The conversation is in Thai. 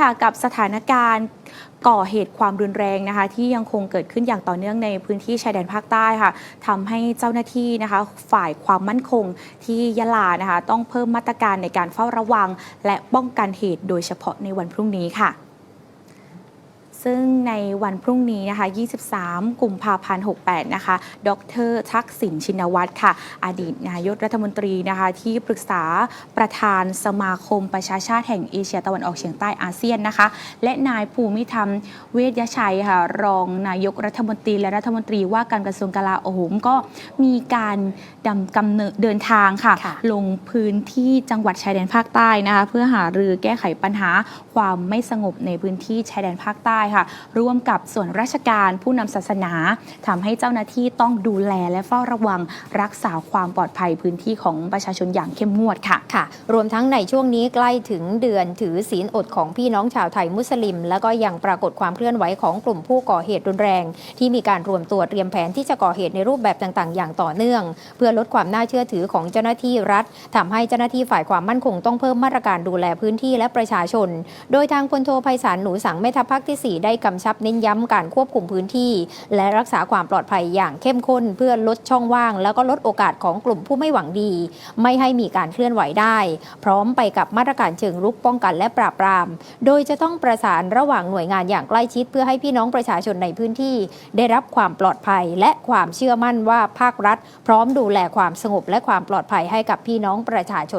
ค่ะกับสถานการณ์ก่อเหตุความรุนแรงนะคะ ที่ยังคงเกิดขึ้นอย่างต่อเนื่องในพื้นที่ชายแดนภาคใต้ค่ะทำให้เจ้าหน้าที่นะคะฝ่ายความมั่นคงที่ยะลานะคะ ต้องเพิ่มมาตรการในการเฝ้าระวัง และป้องกันเหตุโดยเฉพาะในวันพรุ่งนี้ค่ะ ซึ่งในวันพรุ่งนี้นะคะ 23 กุมภาพันธ์ 68 นะคะ ดรทักษิณชินวัตรค่ะ อดีตนายกรัฐมนตรีนะคะ ที่ปรึกษาประธานสมาคมประชาชาติแห่งเอเชียตะวันออกเฉียงใต้อาเซียนนะคะ และนายภูมิธรรมเวชยชัยค่ะ รองนายกรัฐมนตรีและรัฐมนตรีว่าการกระทรวงกลาโหมก็มีการดำกำเนิดเดินทางค่ะค่ะลงพื้นที่จังหวัดชายแดนภาคใต้นะคะ เพื่อหารือแก้ไขปัญหาความไม่สงบในพื้นที่ชายแดนภาคใต้ค่ะ ร่วมกับส่วนราชการผู้นำศาสนาทำให้เจ้าหน้าที่ต้องดูแลและเฝ้าระวังรักษาความปลอดภัยพื้นที่ของประชาชนอย่างเข้มงวดค่ะค่ะ รวมทั้งในช่วงนี้ใกล้ถึงเดือนถือศีลอดของพี่น้องชาวไทยมุสลิม แล้วก็ยังปรากฏความเคลื่อนไหวของกลุ่มผู้ก่อเหตุรุนแรง ที่มีการรวมตัวเตรียมแผนที่จะก่อเหตุในรูปแบบต่างๆ อย่างต่อเนื่อง เพื่อลดความน่าเชื่อถือของเจ้าหน้าที่รัฐทำให้เจ้าหน้าที่ฝ่ายความมั่นคงต้องเพิ่มมาตรการดูแลพื้นที่และประชาชน โดยทางพลโทไพศาลหนูสังแม่ทัพภาคที่4ได้กำชับเน้นย้ำการควบคุมพื้นที่ และรักษาความปลอดภัยอย่างเข้มข้น เพื่อลดช่องว่าง แล้วก็ลดโอกาสของกลุ่มผู้ไม่หวังดี ไม่ให้มีการเคลื่อนไหวได้ พร้อมไปกับมาตรการเชิงรุกป้องกันและปราบปราม โดยจะต้องประสานระหว่างหน่วยงานอย่างใกล้ชิด เพื่อให้พี่น้องประชาชนในพื้นที่ ได้รับความปลอดภัยและความเชื่อมั่นว่าภาครัฐ พร้อมดูแลความสงบและความปลอดภัยให้กับพี่น้องประชาชน